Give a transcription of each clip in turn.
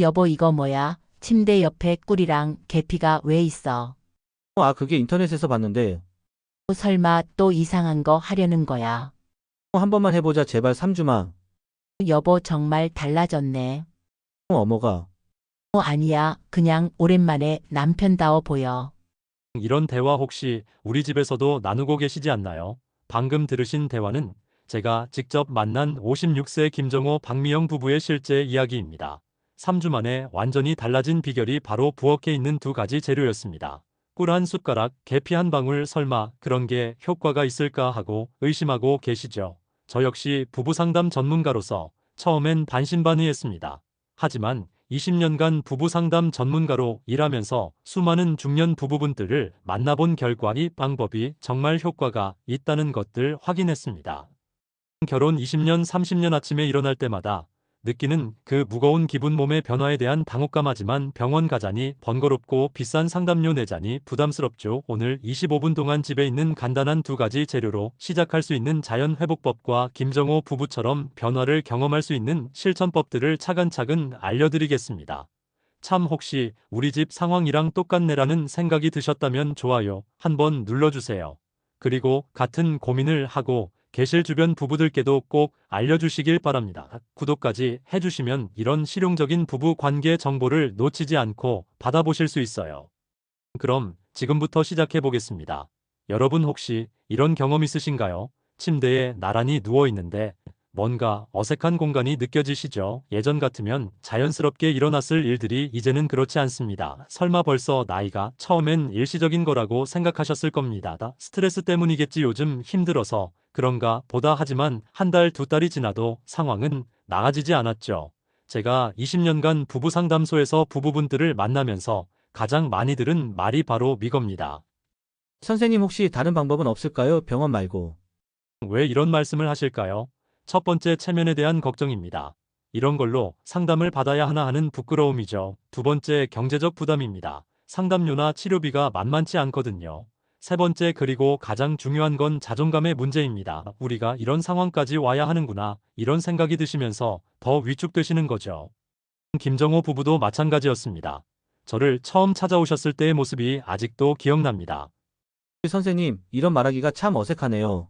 여보 이거 뭐야? 침대 옆에 꿀이랑 계피가 왜 있어? 아, 그게 인터넷에서 봤는데. 설마 또 이상한 거 하려는 거야? 한 번만 해보자, 제발 3주만. 여보 정말 달라졌네. 어머가. 어, 아니야. 그냥 오랜만에 남편다워 보여. 이런 대화 혹시 우리 집에서도 나누고 계시지 않나요? 방금 들으신 대화는 제가 직접 만난 56세 김정호 박미영 부부의 실제 이야기입니다. 3주 만에 완전히 달라진 비결이 바로 부엌에 있는 두 가지 재료였습니다. 꿀 한 숟가락, 계피 한 방울 설마 그런 게 효과가 있을까 하고 의심하고 계시죠. 저 역시 부부 상담 전문가로서 처음엔 반신반의했습니다. 하지만 20년간 부부 상담 전문가로 일하면서 수많은 중년 부부분들을 만나본 결과 이 방법이 정말 효과가 있다는 것들 확인했습니다. 결혼 20년, 30년 아침에 일어날 때마다 느끼는 그 무거운 기분 몸의 변화에 대한 당혹감하지만 병원 가자니 번거롭고 비싼 상담료 내자니 부담스럽죠. 오늘 25분 동안 집에 있는 간단한 두 가지 재료로 시작할 수 있는 자연 회복법과 김정호 부부처럼 변화를 경험할 수 있는 실천법들을 차근차근 알려드리겠습니다. 참 혹시 우리 집 상황이랑 똑같네라는 생각이 드셨다면 좋아요 한번 눌러주세요. 그리고 같은 고민을 하고 계실 주변 부부들께도 꼭 알려주시길 바랍니다. 구독까지 해주시면 이런 실용적인 부부 관계 정보를 놓치지 않고 받아보실 수 있어요. 그럼 지금부터 시작해 보겠습니다. 여러분 혹시 이런 경험 있으신가요? 침대에 나란히 누워 있는데 뭔가 어색한 공간이 느껴지시죠? 예전 같으면 자연스럽게 일어났을 일들이 이제는 그렇지 않습니다. 설마 벌써 나이가 처음엔 일시적인 거라고 생각하셨을 겁니다. 스트레스 때문이겠지 요즘 힘들어서 그런가 보다 하지만 한 달, 두 달이 지나도 상황은 나아지지 않았죠. 제가 20년간 부부 상담소에서 부부분들을 만나면서 가장 많이 들은 말이 바로 이겁니다. 선생님 혹시 다른 방법은 없을까요? 병원 말고. 왜 이런 말씀을 하실까요? 첫 번째 체면에 대한 걱정입니다. 이런 걸로 상담을 받아야 하나 하는 부끄러움이죠. 두 번째 경제적 부담입니다. 상담료나 치료비가 만만치 않거든요. 세 번째 그리고 가장 중요한 건 자존감의 문제입니다. 우리가 이런 상황까지 와야 하는구나. 이런 생각이 드시면서 더 위축되시는 거죠. 김정호 부부도 마찬가지였습니다. 저를 처음 찾아오셨을 때의 모습이 아직도 기억납니다. 선생님, 이런 말하기가 참 어색하네요.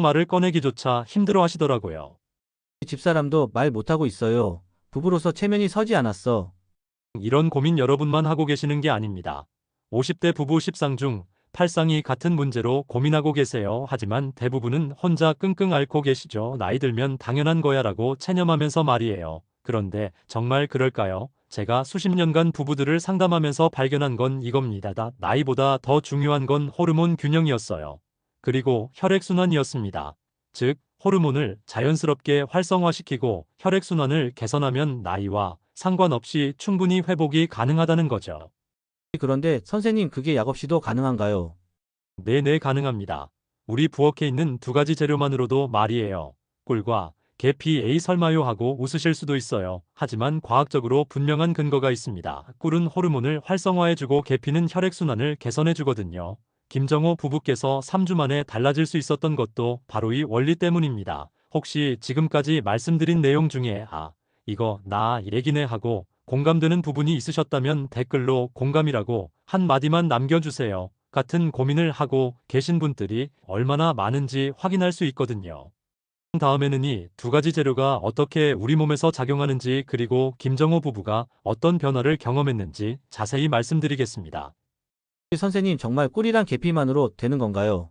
말을 꺼내기조차 힘들어 하시더라고요. 집사람도 말 못하고 있어요. 부부로서 체면이 서지 않았어. 이런 고민 여러분만 하고 계시는 게 아닙니다. 50대 부부 10상 중 8상이 같은 문제로 고민하고 계세요. 하지만 대부분은 혼자 끙끙 앓고 계시죠. 나이 들면 당연한 거야 라고 체념하면서 말이에요. 그런데 정말 그럴까요? 제가 수십 년간 부부들을 상담하면서 발견한 건 이겁니다. 다 나이보다 더 중요한 건 호르몬 균형이었어요. 그리고 혈액순환이었습니다. 즉, 호르몬을 자연스럽게 활성화시키고 혈액순환을 개선하면 나이와 상관없이 충분히 회복이 가능하다는 거죠. 그런데 선생님 그게 약 없이도 가능한가요? 네네 가능합니다. 우리 부엌에 있는 두 가지 재료만으로도 말이에요. 꿀과 계피 에이 설마요 하고 웃으실 수도 있어요. 하지만 과학적으로 분명한 근거가 있습니다. 꿀은 호르몬을 활성화해주고 계피는 혈액순환을 개선해주거든요. 김정호 부부께서 3주 만에 달라질 수 있었던 것도 바로 이 원리 때문입니다. 혹시 지금까지 말씀드린 내용 중에 아, 이거 나 얘기네 하고 공감되는 부분이 있으셨다면 댓글로 공감이라고 한 마디만 남겨주세요. 같은 고민을 하고 계신 분들이 얼마나 많은지 확인할 수 있거든요. 다음에는 이 두 가지 재료가 어떻게 우리 몸에서 작용하는지 그리고 김정호 부부가 어떤 변화를 경험했는지 자세히 말씀드리겠습니다. 선생님 정말 꿀이랑 계피만으로 되는 건가요?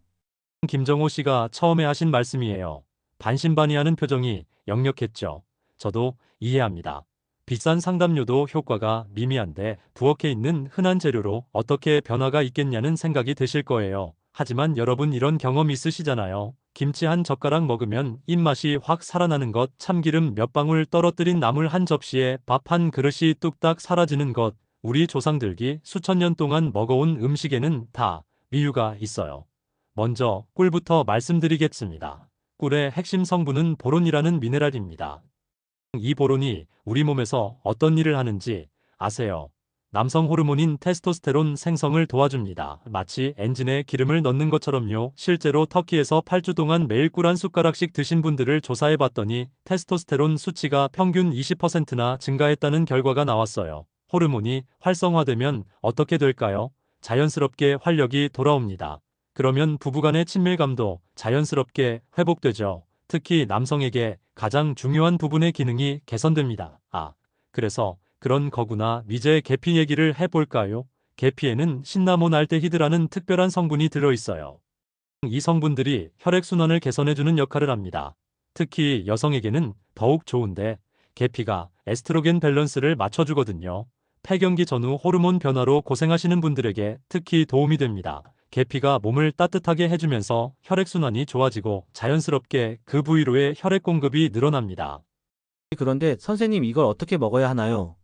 김정호 씨가 처음에 하신 말씀이에요. 반신반의하는 표정이 역력했죠. 저도 이해합니다. 비싼 상담료도 효과가 미미한데 부엌에 있는 흔한 재료로 어떻게 변화가 있겠냐는 생각이 드실 거예요. 하지만 여러분 이런 경험 있으시잖아요. 김치 한 젓가락 먹으면 입맛이 확 살아나는 것, 참기름 몇 방울 떨어뜨린 나물 한 접시에 밥 한 그릇이 뚝딱 사라지는 것, 우리 조상들기 수천 년 동안 먹어온 음식에는 다 이유가 있어요. 먼저 꿀부터 말씀드리겠습니다. 꿀의 핵심 성분은 보론이라는 미네랄입니다. 이 보론이 우리 몸에서 어떤 일을 하는지 아세요? 남성 호르몬인 테스토스테론 생성을 도와줍니다. 마치 엔진에 기름을 넣는 것처럼요. 실제로 터키에서 8주 동안 매일 꿀 한 숟가락씩 드신 분들을 조사해 봤더니 테스토스테론 수치가 평균 20%나 증가했다는 결과가 나왔어요. 호르몬이 활성화되면 어떻게 될까요? 자연스럽게 활력이 돌아옵니다. 그러면 부부간의 친밀감도 자연스럽게 회복되죠. 특히 남성에게 가장 중요한 부분의 기능이 개선됩니다. 아, 그래서 그런 거구나. 이제 계피 얘기를 해볼까요? 계피에는 신나몬 알데히드라는 특별한 성분이 들어있어요. 이 성분들이 혈액순환을 개선해주는 역할을 합니다. 특히 여성에게는 더욱 좋은데 계피가 에스트로겐 밸런스를 맞춰주거든요. 폐경기 전후 호르몬 변화로 고생하시는 분들에게 특히 도움이 됩니다. 계피가 몸을 따뜻하게 해주면서 혈액순환이 좋아지고 자연스럽게 그 부위로의 혈액 공급이 늘어납니다. 그런데 선생님 이걸 어떻게 먹어야 하나요?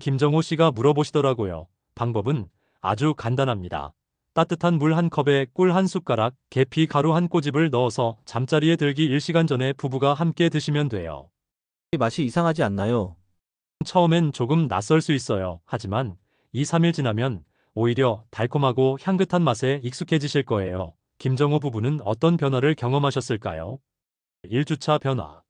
김정호 씨가 물어보시더라고요. 방법은 아주 간단합니다. 따뜻한 물 한 컵에 꿀 한 숟가락, 계피 가루 한 꼬집을 넣어서 잠자리에 들기 1시간 전에 부부가 함께 드시면 돼요. 맛이 이상하지 않나요? 처음엔 조금 낯설 수 있어요. 하지만 2, 3일 지나면 오히려 달콤하고 향긋한 맛에 익숙해지실 거예요. 김정호 부부는 어떤 변화를 경험하셨을까요? 1주차 변화.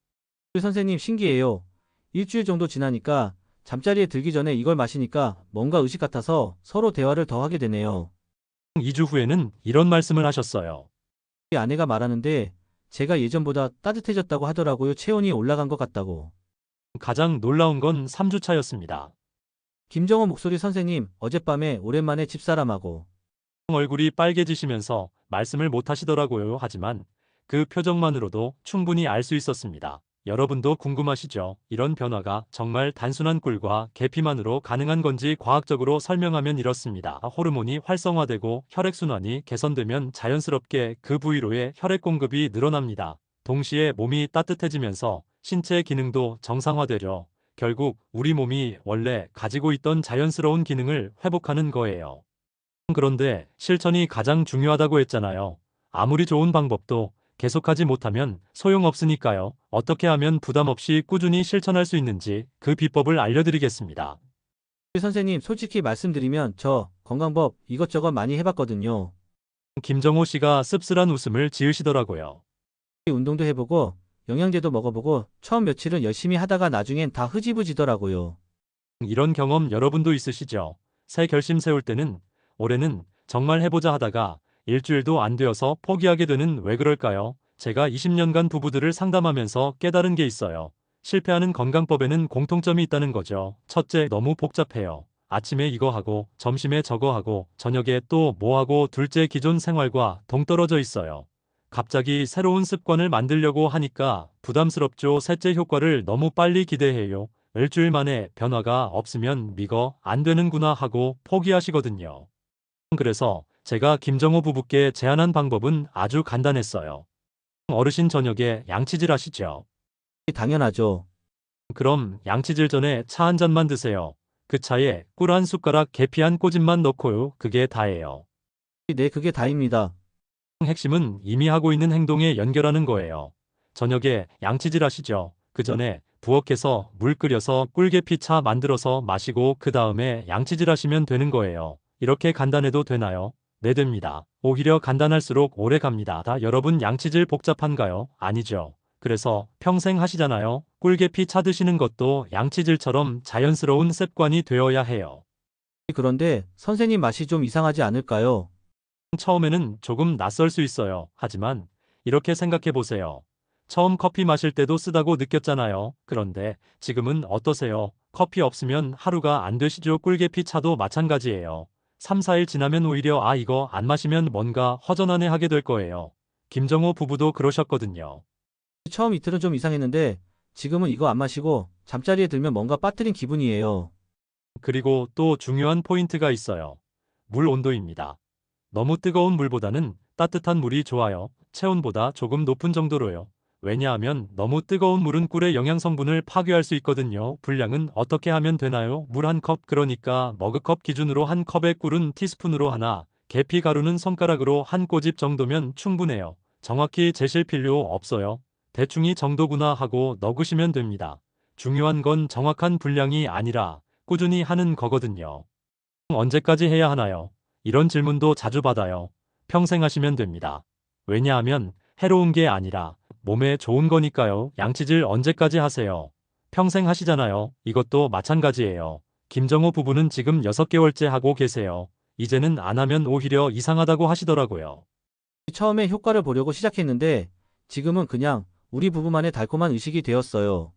선생님 신기해요. 일주일 정도 지나니까 잠자리에 들기 전에 이걸 마시니까 뭔가 의식 같아서 서로 대화를 더 하게 되네요. 2주 후에는 이런 말씀을 하셨어요. 아내가 말하는데 제가 예전보다 따뜻해졌다고 하더라고요. 체온이 올라간 것 같다고. 가장 놀라운 건 3주차였습니다. 김정호 목소리 선생님 어젯밤에 오랜만에 집사람하고 얼굴이 빨개지시면서 말씀을 못 하시더라고요. 하지만 그 표정만으로도 충분히 알 수 있었습니다. 여러분도 궁금하시죠? 이런 변화가 정말 단순한 꿀과 계피만으로 가능한 건지 과학적으로 설명하면 이렇습니다. 호르몬이 활성화되고 혈액순환이 개선되면 자연스럽게 그 부위로의 혈액 공급이 늘어납니다. 동시에 몸이 따뜻해지면서 신체 기능도 정상화되려 결국 우리 몸이 원래 가지고 있던 자연스러운 기능을 회복하는 거예요. 그런데 실천이 가장 중요하다고 했잖아요. 아무리 좋은 방법도 계속하지 못하면 소용없으니까요. 어떻게 하면 부담 없이 꾸준히 실천할 수 있는지 그 비법을 알려드리겠습니다. 선생님 솔직히 말씀드리면 저 건강법 이것저것 많이 해봤거든요. 김정호 씨가 씁쓸한 웃음을 지으시더라고요. 운동도 해보고 영양제도 먹어보고 처음 며칠은 열심히 하다가 나중엔 다 흐지부지더라고요. 이런 경험 여러분도 있으시죠? 새 결심 세울 때는 올해는 정말 해보자 하다가 일주일도 안 되어서 포기하게 되는 왜 그럴까요? 제가 20년간 부부들을 상담하면서 깨달은 게 있어요. 실패하는 건강법에는 공통점이 있다는 거죠. 첫째, 너무 복잡해요. 아침에 이거 하고, 점심에 저거 하고, 저녁에 또 뭐 하고, 둘째, 기존 생활과 동떨어져 있어요. 갑자기 새로운 습관을 만들려고 하니까 부담스럽죠. 셋째, 효과를 너무 빨리 기대해요. 일주일 만에 변화가 없으면 미거 안 되는구나 하고 포기하시거든요. 그래서 제가 김정호 부부께 제안한 방법은 아주 간단했어요. 어르신 저녁에 양치질 하시죠. 당연하죠. 그럼 양치질 전에 차 한 잔만 드세요. 그 차에 꿀 한 숟가락 계피 한 꼬집만 넣고요. 그게 다예요. 네 그게 다입니다. 핵심은 이미 하고 있는 행동에 연결하는 거예요. 저녁에 양치질 하시죠. 그 전에 부엌에서 물 끓여서 꿀계피 차 만들어서 마시고 그 다음에 양치질 하시면 되는 거예요. 이렇게 간단해도 되나요? 네 됩니다. 오히려 간단할수록 오래 갑니다. 다 여러분 양치질 복잡한가요? 아니죠. 그래서 평생 하시잖아요. 꿀계피 차 드시는 것도 양치질처럼 자연스러운 습관이 되어야 해요. 그런데 선생님 맛이 좀 이상하지 않을까요? 처음에는 조금 낯설 수 있어요. 하지만 이렇게 생각해 보세요. 처음 커피 마실 때도 쓰다고 느꼈잖아요. 그런데 지금은 어떠세요? 커피 없으면 하루가 안 되시죠? 꿀계피 차도 마찬가지예요. 3, 4일 지나면 오히려 아 이거 안 마시면 뭔가 허전하네 하게 될 거예요. 김정호 부부도 그러셨거든요. 처음 이틀은 좀 이상했는데 지금은 이거 안 마시고 잠자리에 들면 뭔가 빠뜨린 기분이에요. 그리고 또 중요한 포인트가 있어요. 물 온도입니다. 너무 뜨거운 물보다는 따뜻한 물이 좋아요. 체온보다 조금 높은 정도로요. 왜냐하면 너무 뜨거운 물은 꿀의 영양 성분을 파괴할 수 있거든요. 분량은 어떻게 하면 되나요? 물 한 컵, 그러니까 머그컵 기준으로 한 컵의 꿀은 티스푼으로 하나, 계피 가루는 손가락으로 한 꼬집 정도면 충분해요. 정확히 재실 필요 없어요. 대충 이 정도구나 하고 넣으시면 됩니다. 중요한 건 정확한 분량이 아니라 꾸준히 하는 거거든요. 언제까지 해야 하나요? 이런 질문도 자주 받아요. 평생 하시면 됩니다. 왜냐하면 해로운 게 아니라 몸에 좋은 거니까요. 양치질 언제까지 하세요? 평생 하시잖아요. 이것도 마찬가지예요. 김정호 부부는 지금 6개월째 하고 계세요. 이제는 안 하면 오히려 이상하다고 하시더라고요. 처음에 효과를 보려고 시작했는데 지금은 그냥 우리 부부만의 달콤한 의식이 되었어요.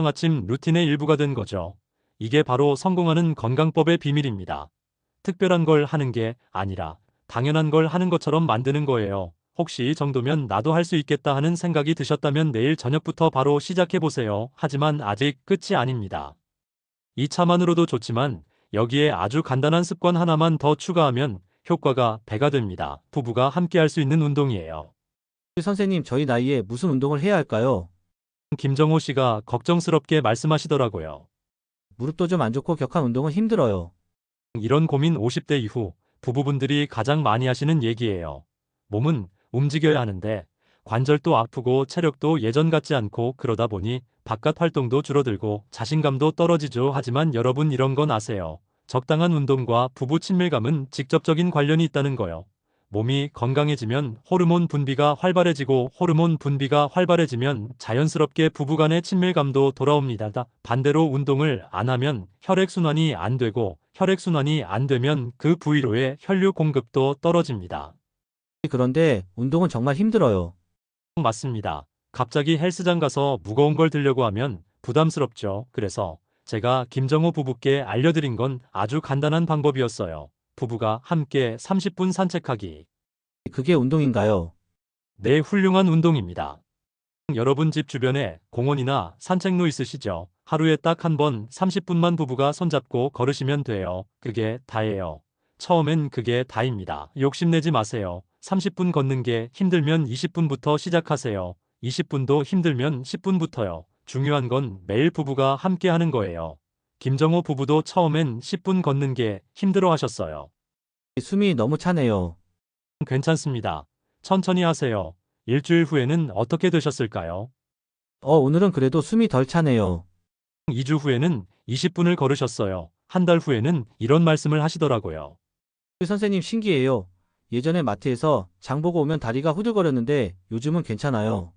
아침 루틴의 일부가 된 거죠. 이게 바로 성공하는 건강법의 비밀입니다. 특별한 걸 하는 게 아니라 당연한 걸 하는 것처럼 만드는 거예요. 혹시 이 정도면 나도 할 수 있겠다 하는 생각이 드셨다면 내일 저녁부터 바로 시작해 보세요. 하지만 아직 끝이 아닙니다. 이 차만으로도 좋지만 여기에 아주 간단한 습관 하나만 더 추가하면 효과가 배가 됩니다. 부부가 함께 할 수 있는 운동이에요. 선생님, 저희 나이에 무슨 운동을 해야 할까요? 김정호 씨가 걱정스럽게 말씀하시더라고요. 무릎도 좀 안 좋고 격한 운동은 힘들어요. 이런 고민 50대 이후 부부분들이 가장 많이 하시는 얘기예요. 몸은 움직여야 하는데 관절도 아프고 체력도 예전 같지 않고 그러다 보니 바깥 활동도 줄어들고 자신감도 떨어지죠. 하지만 여러분 이런 건 아세요. 적당한 운동과 부부 친밀감은 직접적인 관련이 있다는 거요. 몸이 건강해지면 호르몬 분비가 활발해지고 호르몬 분비가 활발해지면 자연스럽게 부부간의 친밀감도 돌아옵니다. 반대로 운동을 안 하면 혈액순환이 안 되고 혈액순환이 안 되면 그 부위로의 혈류 공급도 떨어집니다. 그런데 운동은 정말 힘들어요. 맞습니다. 갑자기 헬스장 가서 무거운 걸 들려고 하면 부담스럽죠. 그래서 제가 김정호 부부께 알려드린 건 아주 간단한 방법이었어요. 부부가 함께 30분 산책하기. 그게 운동인가요? 네, 훌륭한 운동입니다. 여러분 집 주변에 공원이나 산책로 있으시죠? 하루에 딱 한 번 30분만 부부가 손잡고 걸으시면 돼요. 그게 다예요. 처음엔 그게 다입니다. 욕심내지 마세요. 30분 걷는 게 힘들면 20분부터 시작하세요. 20분도 힘들면 10분부터요. 중요한 건 매일 부부가 함께 하는 거예요. 김정호 부부도 처음엔 10분 걷는 게 힘들어 하셨어요. 숨이 너무 차네요. 괜찮습니다. 천천히 하세요. 일주일 후에는 어떻게 되셨을까요? 어, 오늘은 그래도 숨이 덜 차네요. 2주 후에는 20분을 걸으셨어요. 한 달 후에는 이런 말씀을 하시더라고요. 선생님 신기해요. 예전에 마트에서 장 보고 오면 다리가 후들거렸는데 요즘은 괜찮아요.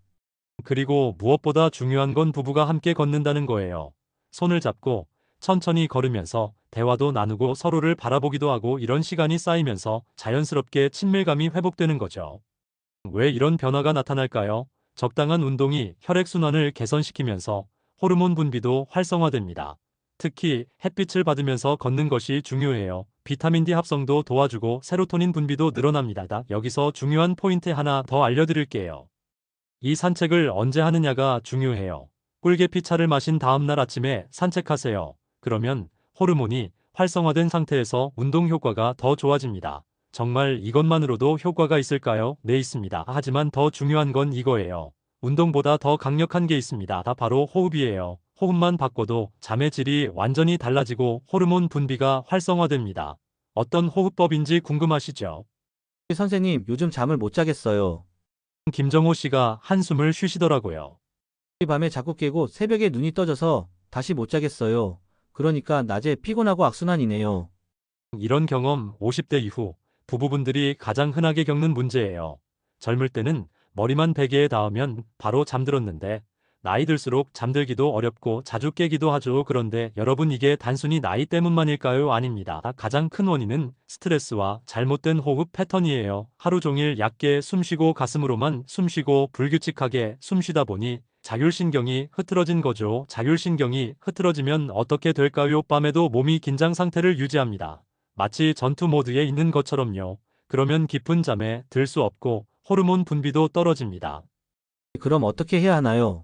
그리고 무엇보다 중요한 건 부부가 함께 걷는다는 거예요. 손을 잡고 천천히 걸으면서 대화도 나누고 서로를 바라보기도 하고 이런 시간이 쌓이면서 자연스럽게 친밀감이 회복되는 거죠. 왜 이런 변화가 나타날까요? 적당한 운동이 혈액순환을 개선시키면서 호르몬 분비도 활성화됩니다. 특히 햇빛을 받으면서 걷는 것이 중요해요. 비타민 D 합성도 도와주고 세로토닌 분비도 늘어납니다. 여기서 중요한 포인트 하나 더 알려드릴게요. 이 산책을 언제 하느냐가 중요해요. 꿀계피 차를 마신 다음 날 아침에 산책하세요. 그러면 호르몬이 활성화된 상태에서 운동 효과가 더 좋아집니다. 정말 이것만으로도 효과가 있을까요? 네, 있습니다. 하지만 더 중요한 건 이거예요. 운동보다 더 강력한 게 있습니다. 다 바로 호흡이에요. 호흡만 바꿔도 잠의 질이 완전히 달라지고 호르몬 분비가 활성화됩니다. 어떤 호흡법인지 궁금하시죠? 선생님, 요즘 잠을 못 자겠어요. 김정호 씨가 한숨을 쉬시더라고요. 밤에 자꾸 깨고 새벽에 눈이 떠져서 다시 못 자겠어요. 그러니까 낮에 피곤하고 악순환이네요. 이런 경험 50대 이후 부부분들이 가장 흔하게 겪는 문제예요. 젊을 때는 머리만 베개에 닿으면 바로 잠들었는데 나이 들수록 잠들기도 어렵고 자주 깨기도 하죠. 그런데 여러분 이게 단순히 나이 때문만일까요? 아닙니다. 가장 큰 원인은 스트레스와 잘못된 호흡 패턴이에요. 하루 종일 얕게 숨쉬고 가슴으로만 숨쉬고 불규칙하게 숨쉬다 보니 자율신경이 흐트러진 거죠. 자율신경이 흐트러지면 어떻게 될까요? 밤에도 몸이 긴장 상태를 유지합니다. 마치 전투 모드에 있는 것처럼요. 그러면 깊은 잠에 들 수 없고 호르몬 분비도 떨어집니다. 그럼 어떻게 해야 하나요?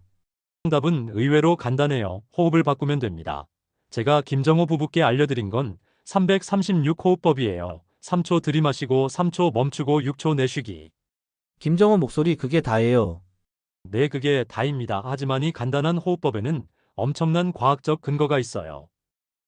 정답은 의외로 간단해요. 호흡을 바꾸면 됩니다. 제가 김정호 부부께 알려드린 건 336 호흡법이에요. 3초 들이마시고 3초 멈추고 6초 내쉬기. 김정원 목소리 그게 다예요. 네, 그게 다입니다. 하지만 이 간단한 호흡법에는 엄청난 과학적 근거가 있어요.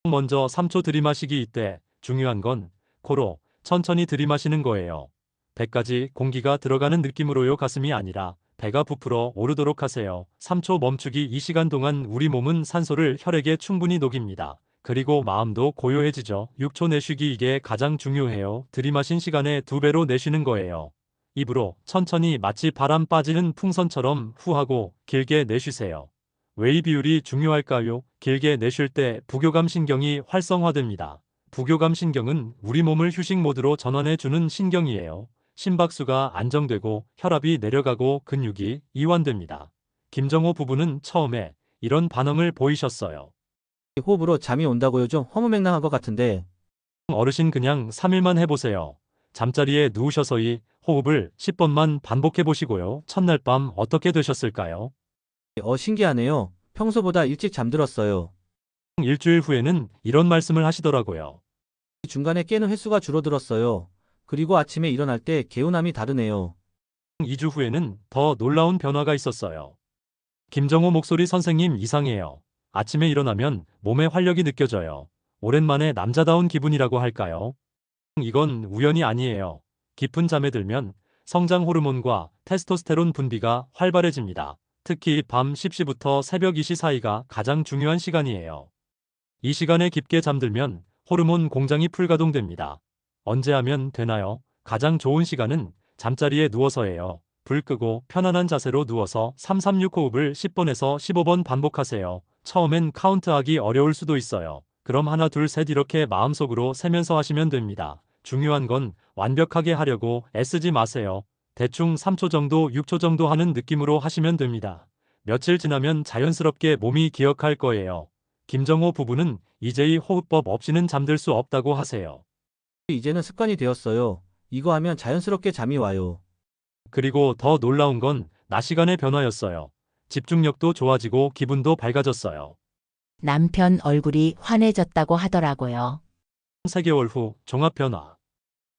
먼저 3초 들이마시기 이때 중요한 건 코로 천천히 들이마시는 거예요. 배까지 공기가 들어가는 느낌으로요 가슴이 아니라 배가 부풀어 오르도록 하세요. 3초 멈추기 이 시간 동안 우리 몸은 산소를 혈액에 충분히 녹입니다. 그리고 마음도 고요해지죠. 6초 내쉬기 이게 가장 중요해요. 들이마신 시간의 두 배로 내쉬는 거예요. 입으로 천천히 마치 바람 빠지는 풍선처럼 후 하고 길게 내쉬세요. 왜 이 비율이 중요할까요? 길게 내쉴 때 부교감 신경이 활성화됩니다. 부교감 신경은 우리 몸을 휴식 모드로 전환해 주는 신경이에요. 심박수가 안정되고 혈압이 내려가고 근육이 이완됩니다. 김정호 부부는 처음에 이런 반응을 보이셨어요. 호흡으로 잠이 온다고요? 좀 허무맹랑한 것 같은데 어르신 그냥 3일만 해보세요. 잠자리에 누우셔서 이 호흡을 10번만 반복해 보시고요. 첫날 밤 어떻게 되셨을까요? 어 신기하네요. 평소보다 일찍 잠들었어요. 일주일 후에는 이런 말씀을 하시더라고요. 중간에 깨는 횟수가 줄어들었어요. 그리고 아침에 일어날 때 개운함이 다르네요. 2주 후에는 더 놀라운 변화가 있었어요. 김정호 목소리 선생님 이상해요. 아침에 일어나면 몸에 활력이 느껴져요. 오랜만에 남자다운 기분이라고 할까요? 이건 우연이 아니에요. 깊은 잠에 들면 성장 호르몬과 테스토스테론 분비가 활발해집니다. 특히 밤 10시부터 새벽 2시 사이가 가장 중요한 시간이에요. 이 시간에 깊게 잠들면 호르몬 공장이 풀가동됩니다. 언제 하면 되나요? 가장 좋은 시간은 잠자리에 누워서예요. 불 끄고 편안한 자세로 누워서 336 호흡을 10번에서 15번 반복하세요. 처음엔 카운트하기 어려울 수도 있어요. 그럼 하나 둘 셋 이렇게 마음속으로 세면서 하시면 됩니다. 중요한 건 완벽하게 하려고 애쓰지 마세요. 대충 3초 정도 6초 정도 하는 느낌으로 하시면 됩니다. 며칠 지나면 자연스럽게 몸이 기억할 거예요. 김정호 부부는 이제 이 호흡법 없이는 잠들 수 없다고 하세요. 이제는 습관이 되었어요. 이거 하면 자연스럽게 잠이 와요. 그리고 더 놀라운 건 낮 시간의 변화였어요. 집중력도 좋아지고 기분도 밝아졌어요. 남편 얼굴이 환해졌다고 하더라고요. 3개월 후 종합 변화.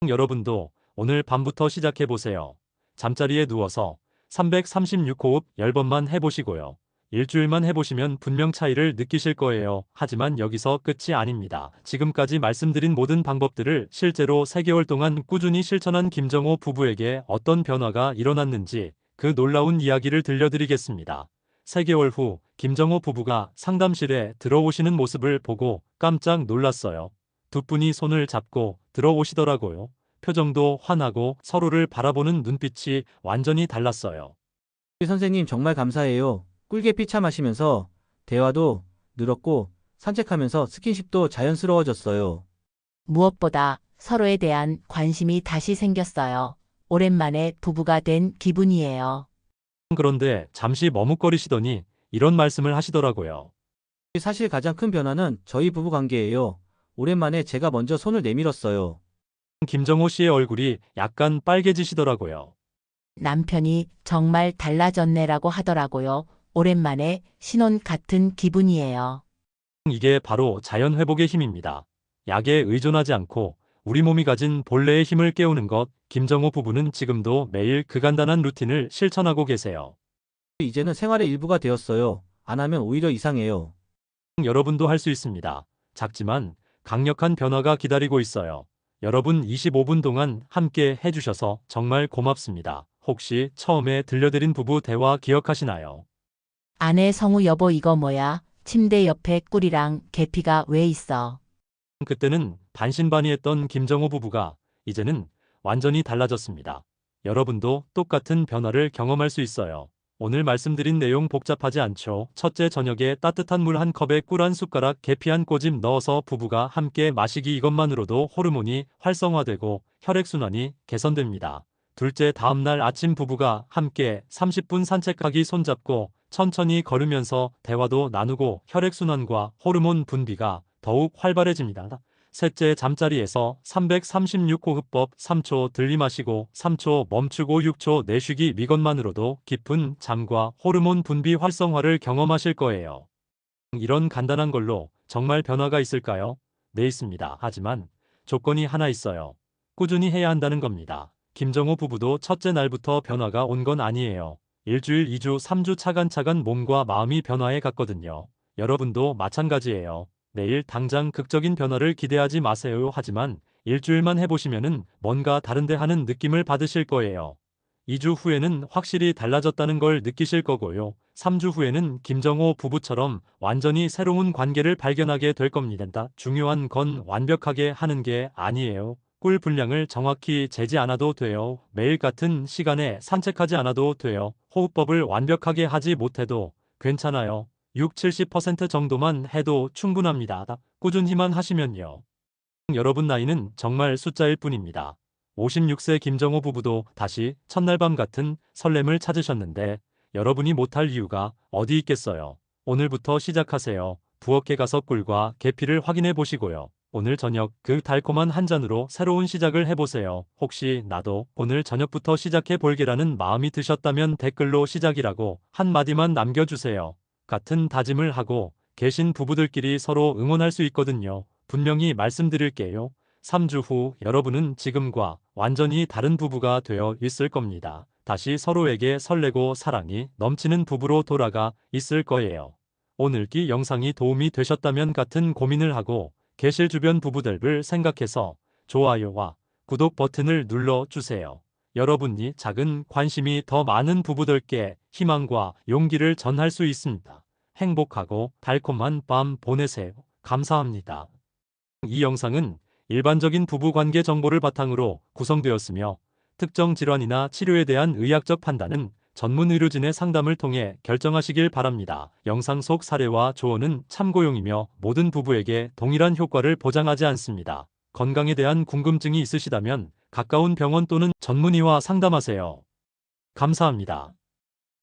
여러분도 오늘 밤부터 시작해 보세요. 잠자리에 누워서 336호흡 10번만 해보시고요. 일주일만 해보시면 분명 차이를 느끼실 거예요. 하지만 여기서 끝이 아닙니다. 지금까지 말씀드린 모든 방법들을 실제로 3개월 동안 꾸준히 실천한 김정호 부부에게 어떤 변화가 일어났는지 그 놀라운 이야기를 들려드리겠습니다. 3개월 후 김정호 부부가 상담실에 들어오시는 모습을 보고 깜짝 놀랐어요. 두 분이 손을 잡고 들어오시더라고요. 표정도 환하고 서로를 바라보는 눈빛이 완전히 달랐어요. 선생님 정말 감사해요. 꿀계피 차 마시면서 대화도 늘었고 산책하면서 스킨십도 자연스러워졌어요. 무엇보다 서로에 대한 관심이 다시 생겼어요. 오랜만에 부부가 된 기분이에요. 그런데 잠시 머뭇거리시더니 이런 말씀을 하시더라고요. 사실 가장 큰 변화는 저희 부부 관계예요. 오랜만에 제가 먼저 손을 내밀었어요. 김정호 씨의 얼굴이 약간 빨개지시더라고요. 남편이 정말 달라졌네라고 하더라고요. 오랜만에 신혼 같은 기분이에요. 이게 바로 자연 회복의 힘입니다. 약에 의존하지 않고 우리 몸이 가진 본래의 힘을 깨우는 것, 김정호 부부는 지금도 매일 그 간단한 루틴을 실천하고 계세요. 이제는 생활의 일부가 되었어요. 안 하면 오히려 이상해요. 여러분도 할 수 있습니다. 작지만 강력한 변화가 기다리고 있어요. 여러분 25분 동안 함께 해주셔서 정말 고맙습니다. 혹시 처음에 들려드린 부부 대화 기억하시나요? 아내 성우 여보 이거 뭐야? 침대 옆에 꿀이랑 계피가 왜 있어? 그때는 반신반의했던 김정호 부부가 이제는 완전히 달라졌습니다. 여러분도 똑같은 변화를 경험할 수 있어요. 오늘 말씀드린 내용 복잡하지 않죠. 첫째 저녁에 따뜻한 물 한 컵에 꿀 한 숟가락 계피 한 꼬집 넣어서 부부가 함께 마시기 이것만으로도 호르몬이 활성화되고 혈액순환이 개선됩니다. 둘째 다음날 아침 부부가 함께 30분 산책하기 손잡고 천천히 걸으면서 대화도 나누고 혈액순환과 호르몬 분비가 더욱 활발해집니다. 셋째 잠자리에서 336호흡법 3초 들이마시고 3초 멈추고 6초 내쉬기 이것만으로도 깊은 잠과 호르몬 분비 활성화를 경험하실 거예요. 이런 간단한 걸로 정말 변화가 있을까요? 네 있습니다. 하지만 조건이 하나 있어요. 꾸준히 해야 한다는 겁니다. 김정호 부부도 첫째 날부터 변화가 온 건 아니에요. 일주일, 2주, 3주 차간차간 몸과 마음이 변화해 갔거든요. 여러분도 마찬가지예요. 내일 당장 극적인 변화를 기대하지 마세요. 하지만 일주일만 해보시면은 뭔가 다른데 하는 느낌을 받으실 거예요. 2주 후에는 확실히 달라졌다는 걸 느끼실 거고요. 3주 후에는 김정호 부부처럼 완전히 새로운 관계를 발견하게 될 겁니다. 중요한 건 완벽하게 하는 게 아니에요. 꿀 분량을 정확히 재지 않아도 돼요. 매일 같은 시간에 산책하지 않아도 돼요. 호흡법을 완벽하게 하지 못해도 괜찮아요. 6, 70% 정도만 해도 충분합니다. 꾸준히만 하시면요. 여러분 나이는 정말 숫자일 뿐입니다. 56세 김정호 부부도 다시 첫날 밤 같은 설렘을 찾으셨는데 여러분이 못할 이유가 어디 있겠어요. 오늘부터 시작하세요. 부엌에 가서 꿀과 계피를 확인해 보시고요. 오늘 저녁 그 달콤한 한 잔으로 새로운 시작을 해보세요. 혹시 나도 오늘 저녁부터 시작해 볼게라는 마음이 드셨다면 댓글로 시작이라고 한마디만 남겨주세요. 같은 다짐을 하고 계신 부부들끼리 서로 응원할 수 있거든요. 분명히 말씀드릴게요. 3주 후 여러분은 지금과 완전히 다른 부부가 되어 있을 겁니다. 다시 서로에게 설레고 사랑이 넘치는 부부로 돌아가 있을 거예요. 오늘 기 영상이 도움이 되셨다면 같은 고민을 하고 계실 주변 부부들을 생각해서 좋아요와 구독 버튼을 눌러주세요. 여러분이 작은 관심이 더 많은 부부들께 희망과 용기를 전할 수 있습니다. 행복하고 달콤한 밤 보내세요. 감사합니다. 이 영상은 일반적인 부부관계 정보를 바탕으로 구성되었으며 특정 질환이나 치료에 대한 의학적 판단은 전문 의료진의 상담을 통해 결정하시길 바랍니다. 영상 속 사례와 조언은 참고용이며 모든 부부에게 동일한 효과를 보장하지 않습니다. 건강에 대한 궁금증이 있으시다면 가까운 병원 또는 전문의와 상담하세요. 감사합니다.